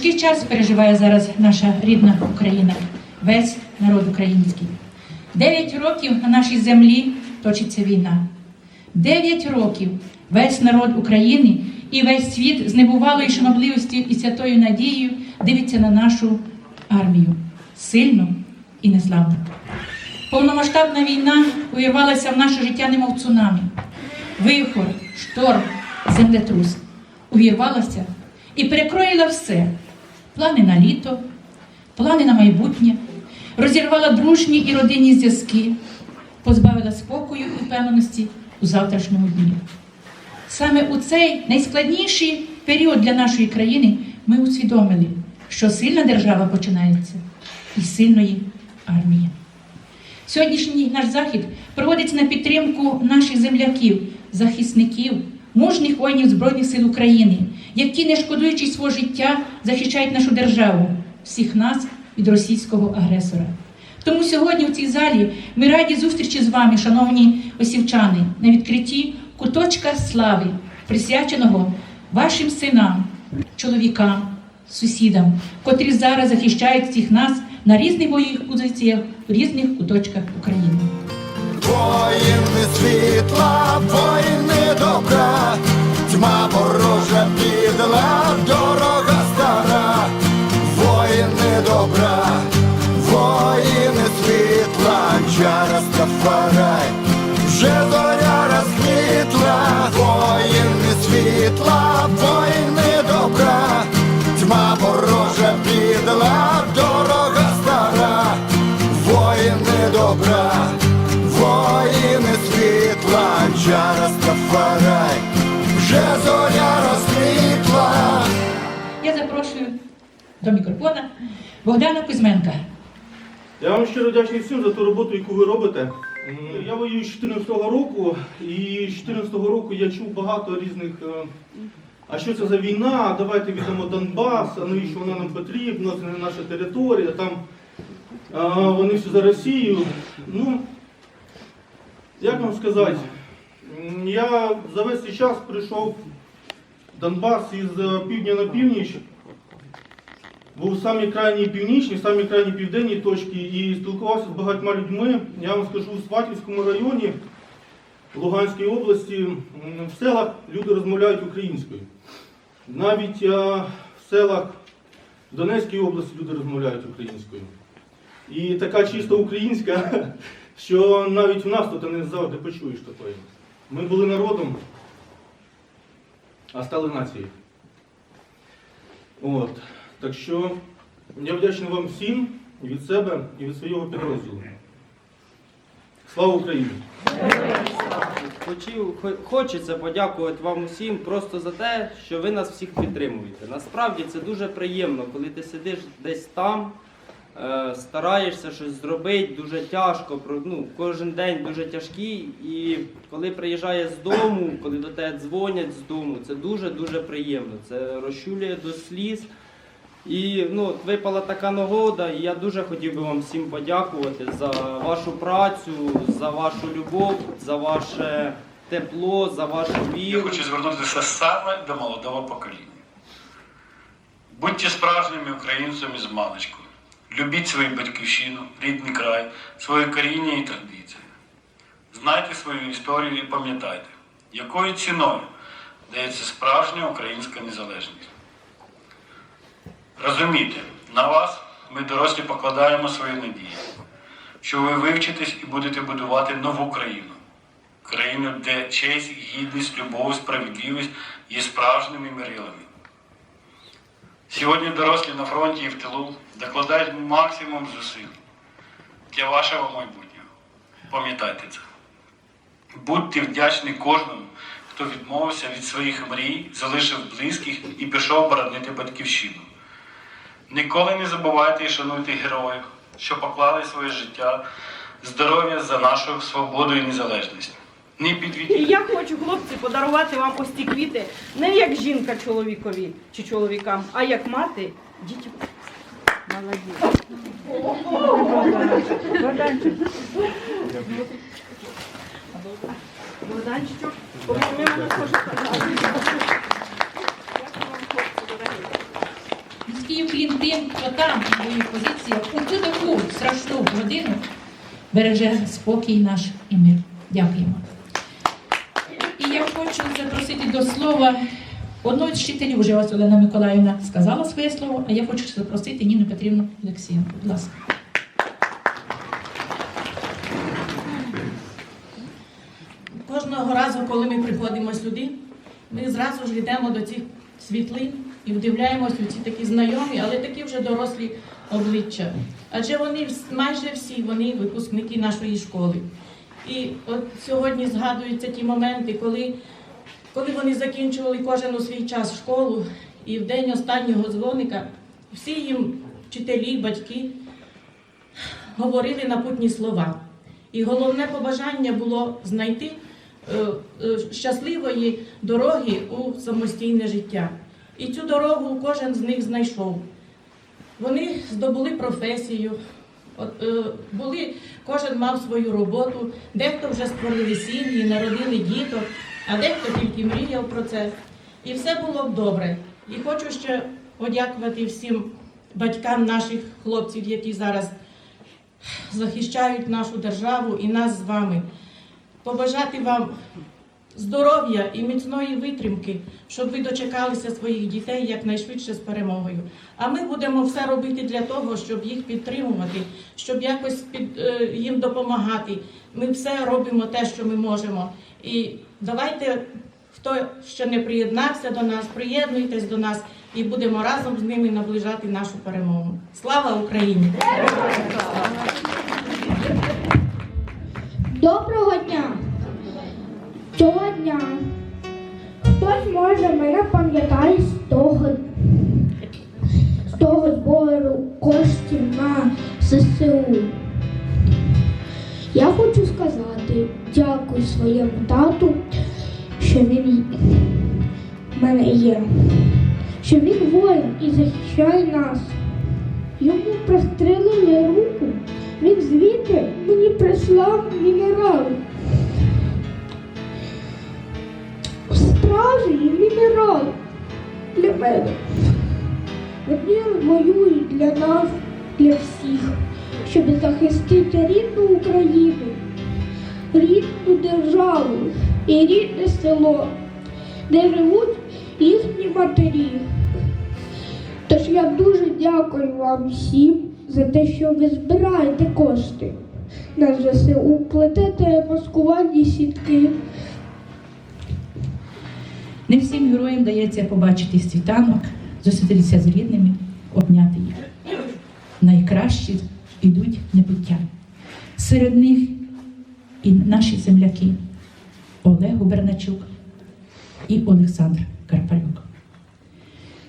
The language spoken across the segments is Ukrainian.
Тяжкий час переживає зараз наша рідна Україна, весь народ український. Дев'ять років на нашій землі точиться війна. Дев'ять років весь народ України і весь світ з небувалою шанобливості і святою надією дивиться на нашу армію сильну і незламну. Повномасштабна війна увірвалася в наше життя, немов цунамі. Вихор, шторм, землетрус увірвалася і перекроїла все: плани на літо, плани на майбутнє, розірвала дружні і родинні зв'язки, позбавила спокою і впевненості у завтрашньому дні. Саме у цей найскладніший період для нашої країни ми усвідомили, що сильна держава починається із сильної армії. Сьогоднішній наш захід проводиться на підтримку наших земляків, захисників, мужніх воїнів Збройних сил України, які, не шкодуючи свого життя, захищають нашу державу, всіх нас від російського агресора. Тому сьогодні в цій залі ми раді зустрічі з вами, шановні осівчани, на відкритті куточка слави, присвяченого вашим синам, чоловікам, сусідам, котрі зараз захищають всіх нас на різних бойових позиціях в різних куточках України. Воїни світла, воїни добра, тьма ворожа підла, дорога стара, воїни добра, воїни світла, чара Стафарай, вже зоря розквітла, воїни світла, воїни добра, тьма ворожа підла, дорога стара, воїни добра. Воїни світла, чара Стафарай, вже зоря розквітла. Я запрошую до мікрофона Богдана Кузьменка. Я вам щиро вдячний всім за ту роботу, яку ви робите. Я воюю з 14-го року, і з 14-го року я чув багато різних. е, А що це за війна? Давайте віддамо Донбас, а навіщо вона нам потрібна, це не наша територія, там а, вони всі за Росію. Ну, як вам сказати, я за весь цей час прийшов в Донбас із е, півдня на північ. Був в самій крайній північній, самій крайній південній точці і спілкувався з багатьма людьми. Я вам скажу, у Сватівському районі Луганської області в селах люди розмовляють українською. Навіть е, в селах Донецької області люди розмовляють українською. І така чисто українська, що навіть у нас тут не завжди почуєш такої. Ми були народом, а стали нацією. От. Так що я вдячний вам всім від себе і від свого підрозділу. Слава Україні! Хотів, хо- хочеться подякувати вам усім просто за те, що ви нас всіх підтримуєте. Насправді це дуже приємно, коли ти сидиш десь там, стараєшся щось зробити, дуже тяжко, ну, кожен день дуже тяжкий. І коли приїжджає з дому, коли до тебе дзвонять з дому, це дуже-дуже приємно. Це розчулює до сліз. І ну, от випала така нагода, і я дуже хотів би вам всім подякувати за вашу працю, за вашу любов, за ваше тепло, за вашу віру. Я хочу звернутися саме до молодого покоління. Будьте справжніми українцями з маличку. Любіть свою батьківщину, рідний край, своє коріння і традиції. Знайте свою історію і пам'ятайте, якою ціною дається справжня українська незалежність. Розумійте, на вас ми дорослі покладаємо свої надії, що ви вивчитесь і будете будувати нову країну. Країну, де честь, гідність, любов, справедливість є справжніми мірилами. Сьогодні дорослі на фронті і в тилу докладають максимум зусиль для вашого майбутнього. Пам'ятайте це. Будьте вдячні кожному, хто відмовився від своїх мрій, залишив близьких і пішов боронити батьківщину. Ніколи не забувайте і шануйте героїв, що поклали своє життя, здоров'я за нашу свободу і незалежність. Не І підведіть. я хочу, хлопці, подарувати вам ось ці квіти не як жінка чоловікові чи чоловікам, а як мати дітям. Молодець. Богданчик. Богданчичок, обійми мене теж, пожалуйста. Всім тим, хто там на своїх позиціях у цю таку страшну годину береже спокій наш і мир. Дякуємо. І я хочу запросити до слова одну з вчителів, вже ось Олена Миколаївна сказала своє слово, а я хочу запросити Ніну Петрівну Олексієнку. Будь ласка. Кожного разу, коли ми приходимо сюди, ми зразу ж йдемо до цих світлин і вдивляємось у ці такі знайомі, але такі вже дорослі обличчя. Адже вони майже всі вони випускники нашої школи. І от сьогодні згадуються ті моменти, коли, коли вони закінчували кожен у свій час школу, і в день останнього дзвоника всі їм вчителі, батьки говорили напутні слова. І головне побажання було знайти е, е, щасливої дороги у самостійне життя. І цю дорогу кожен з них знайшов. Вони здобули професію, е, були, кожен мав свою роботу, дехто вже створили сім'ї, народили діток, а дехто тільки мріяв про це. І все було б добре. І хочу ще подякувати всім батькам наших хлопців, які зараз захищають нашу державу і нас з вами. Побажати вам здоров'я і міцної витримки, щоб ви дочекалися своїх дітей якнайшвидше з перемогою. А ми будемо все робити для того, щоб їх підтримувати, щоб якось під, е, їм допомагати. Ми все робимо те, що ми можемо. І давайте, хто ще не приєднався до нас, приєднуйтесь до нас і будемо разом з ними наближати нашу перемогу. Слава Україні! Доброго дня! Цього дня хтось може мене пам'ятає з того, з того збору коштів на ЗСУ. Я хочу сказати дякую своєму тату, що він в мене є, що він воїн і захищає нас. Йому прострелили руку, він звідти мені прислав мінерал. Справжній мінерал для мене. Вони воюють для нас, для всіх, щоб захистити рідну Україну, рідну державу і рідне село, де живуть їхні матері. Тож я дуже дякую вам всім за те, що ви збираєте кошти на ЗСУ, плетете маскувальні сітки. Не всім героям дається побачити світанок, зустрітися з рідними, обняти їх. Найкращі йдуть небуття. Серед них і наші земляки Олег Губерначук і Олександр Карпалюк.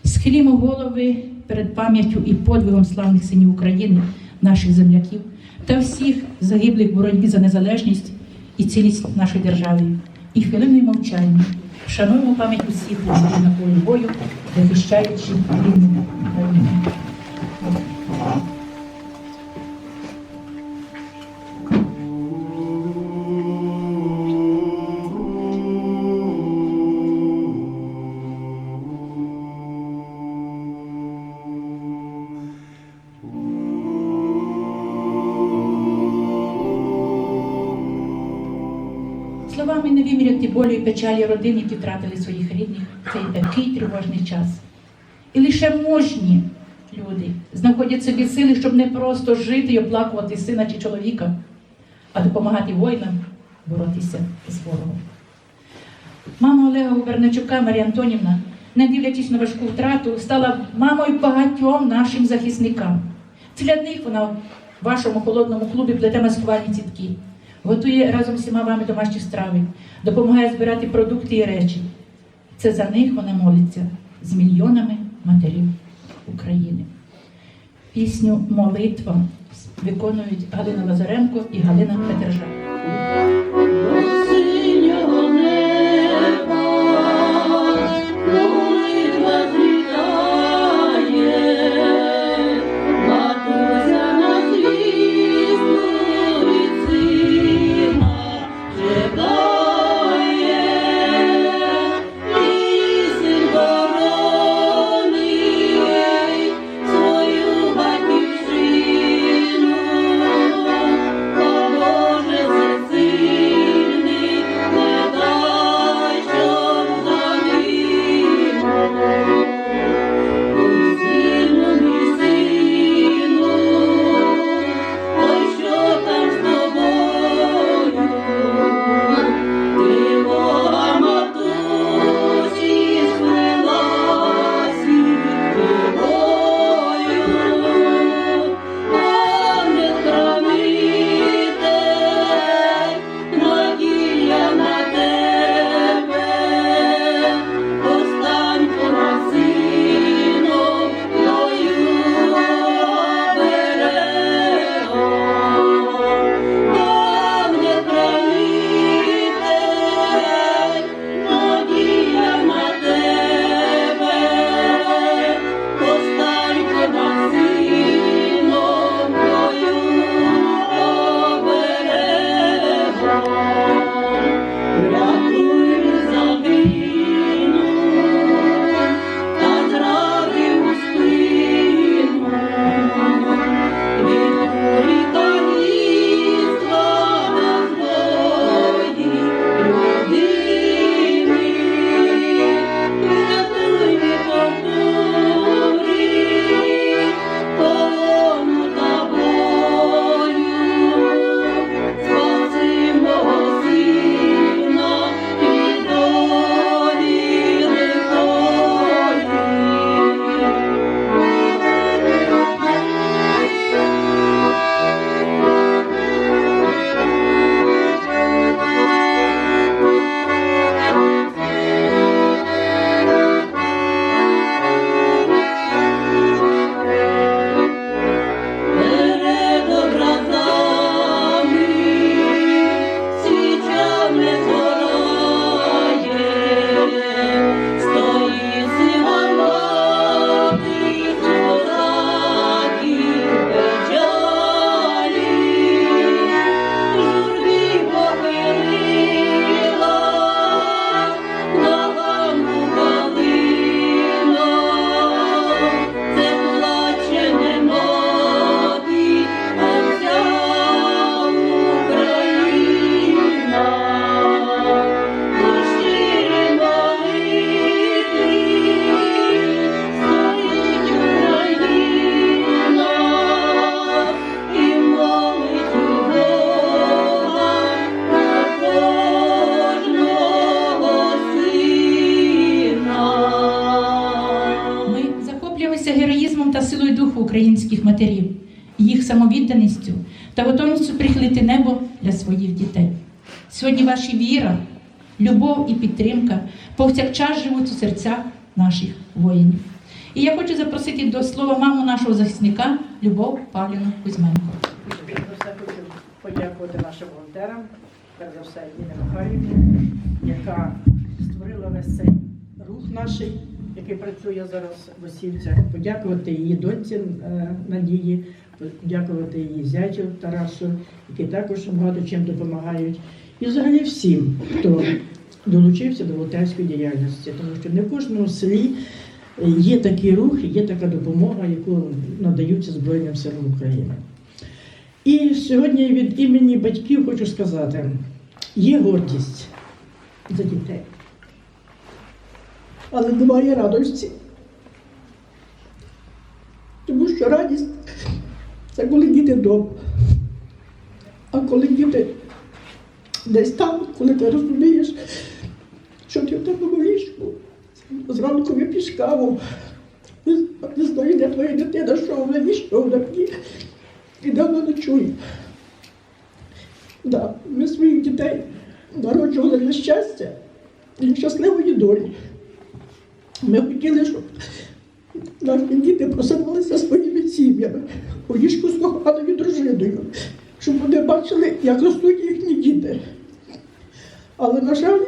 Схилімо голови перед пам'яттю і подвигом славних синів України, наших земляків та всіх загиблих в боротьбі за незалежність і цілість нашої держави. І хвилиною мовчання шануємо пам'ять усіх, які на полі бою, захищаючи рідну Україну. Словами не виміряти болю і печалі родин, які втратили своїх рідних в цей такий тривожний час. І лише можні люди знаходять собі сили, щоб не просто жити і оплакувати сина чи чоловіка, а допомагати воїнам боротися з ворогом. Мама Олега Губерначука Марія Антонівна, не дивлячись на важку втрату, стала мамою багатьом нашим захисникам. Це для них вона в вашому холодному клубі плете маскувальні цітки, готує разом з всіма вами домашні страви, допомагає збирати продукти і речі. Це за них вона молиться з мільйонами матерів України. Пісню Молитва виконують Галина Лазаренко і Галина Петержак. Українських матерів, їх самовідданістю та готовністю прихилити небо для своїх дітей. Сьогодні ваші віра, любов і підтримка повсякчас живуть у серцях наших воїнів. І я хочу запросити до слова маму нашого захисника Любов Павлівну Кузьменко. За все хочу подякувати нашим волонтерам, перш за все Ніні Михайлівні, яка створила весь цей рух наш, який працює зараз в Осівцях. Подякувати її доньці е, Надії, подякувати її зятю Тарасу, які також багато чим допомагають. І взагалі всім, хто долучився до волонтерської діяльності, тому що не в кожному селі є такий рух, є така допомога, яку надаються Збройним силам України. І сьогодні від імені батьків хочу сказати: є гордість за дітей, але немає радості. Тому що радість це коли діти вдома. А коли діти десь там, коли ти розумієш, що ти в тебе ліжку, зранку вип'єш каву, не, знаю, де твоя дитина, що вона війшов на мені і давно не чує. Да, ми своїх дітей народжували для щастя і щасливої долі. Ми хотіли, щоб наші діти просинулися своїми сім'ями, у ліжку з коханою дружиною, щоб вони бачили, як ростуть їхні діти. Але, на жаль,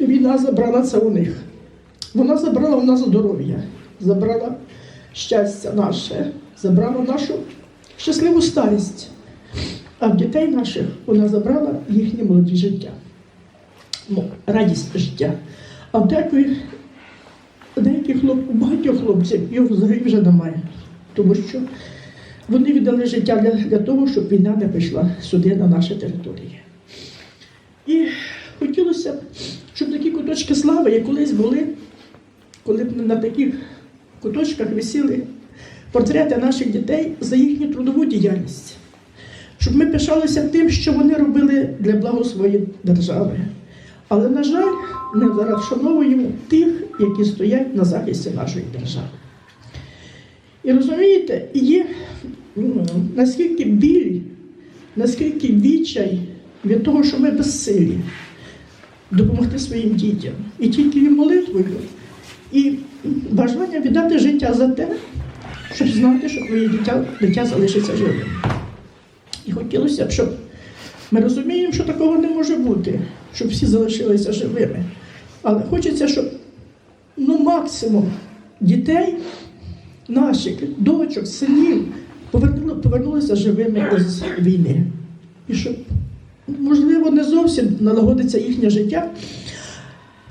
війна забрала це у них. Вона забрала у нас здоров'я, забрала щастя наше, забрала нашу щасливу старість. А в дітей наших вона забрала їхнє молоді життя, ну, радість життя. А в деяких, деяких хлоп, у багатьох хлопців його взагалі вже немає, тому що вони віддали життя для, для того, щоб війна не прийшла сюди, на наші території. І хотілося б, щоб такі куточки слави, як колись були, коли б на таких куточках висіли портрети наших дітей за їхню трудову діяльність, щоб ми пишалися тим, що вони робили для благо своєї держави. Але, на жаль, ми зараз вшановуємо тих, які стоять на захисті нашої держави. І розумієте, є наскільки біль, наскільки відчай від того, що ми безсилі допомогти своїм дітям. І тільки молитвою, і бажання віддати життя за те, щоб знати, що твоє дитя, дитя залишиться живим. І хотілося б, щоб ми розуміємо, що такого не може бути, щоб всі залишилися живими. Але хочеться, щоб ну, максимум дітей, наших, дочок, синів повернули, повернулися живими з війни. І щоб, можливо, не зовсім налагодиться їхнє життя,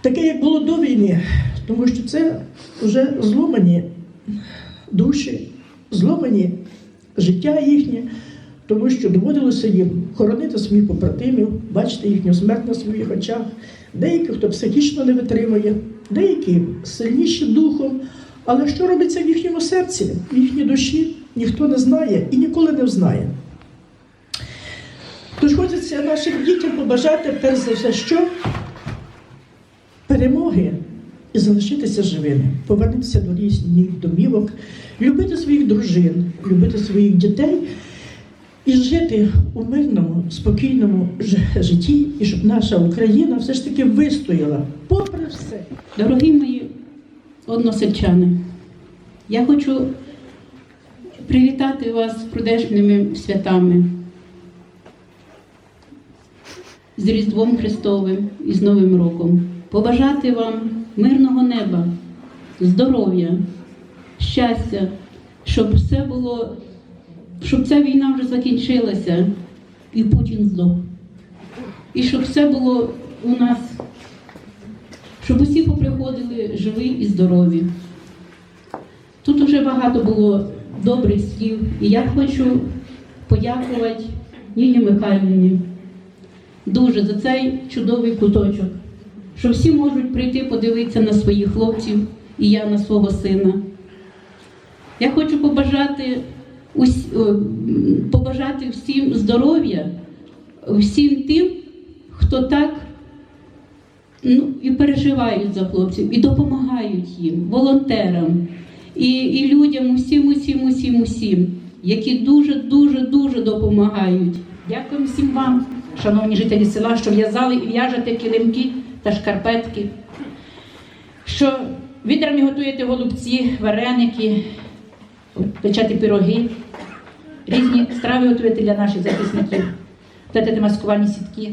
таке, як було до війни, тому що це вже зломані душі, зломані життя їхнє, тому що доводилося їм хоронити своїх побратимів, бачити їхню смерть на своїх очах. Деякі, хто психічно не витримує, деякі сильніші духом. Але що робиться в їхньому серці, в їхній душі, ніхто не знає і ніколи не знає. Тож хочеться нашим дітям побажати, перш за все, що перемоги і залишитися живими, повернутися до різних домівок, любити своїх дружин, любити своїх дітей і жити у мирному, спокійному житті, і щоб наша Україна все ж таки вистояла, попри все. Дорогі мої односельчани, я хочу привітати вас з прийдешніми святами, з Різдвом Христовим і з Новим роком. Побажати вам мирного неба, здоров'я, щастя, щоб все було, щоб ця війна вже закінчилася і Путін здох. І щоб все було у нас щоб усі поприходили живі і здорові. Тут уже багато було добрих слів, і я хочу подякувати Ніні Михайлівні дуже за цей чудовий куточок, що всі можуть прийти подивитися на своїх хлопців і я на свого сина. Я хочу побажати, побажати всім здоров'я, всім тим, хто так ну, і переживають за хлопців, і допомагають їм, волонтерам. і, і людям, усім, усім, усім, усім, які дуже, дуже, дуже допомагають. Дякуємо всім вам, шановні жителі села, що в'язали і в'яжете килимки та шкарпетки, що відрами готуєте голубці, вареники, печете пироги, різні страви готуєте для наших захисників, плетете маскувальні сітки.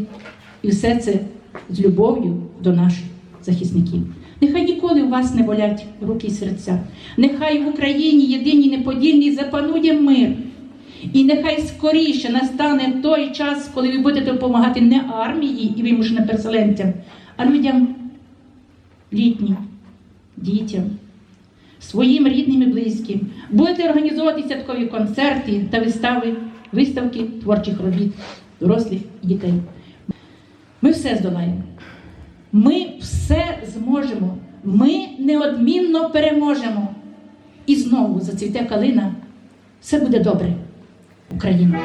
І все це з любов'ю до наших захисників. Нехай ніколи у вас не болять руки і серця. Нехай в Україні єдиній неподільній запанує мир. І нехай скоріше настане той час, коли ви будете допомагати не армії і вимушеним переселенцям, а людям літнім, дітям, своїм рідним і близьким. Будете організовувати святкові концерти та вистави, виставки творчих робіт, дорослих і дітей. Ми все здолаємо. Ми все зможемо. Ми неодмінно переможемо. І знову зацвіте калина. Все буде добре. Україна.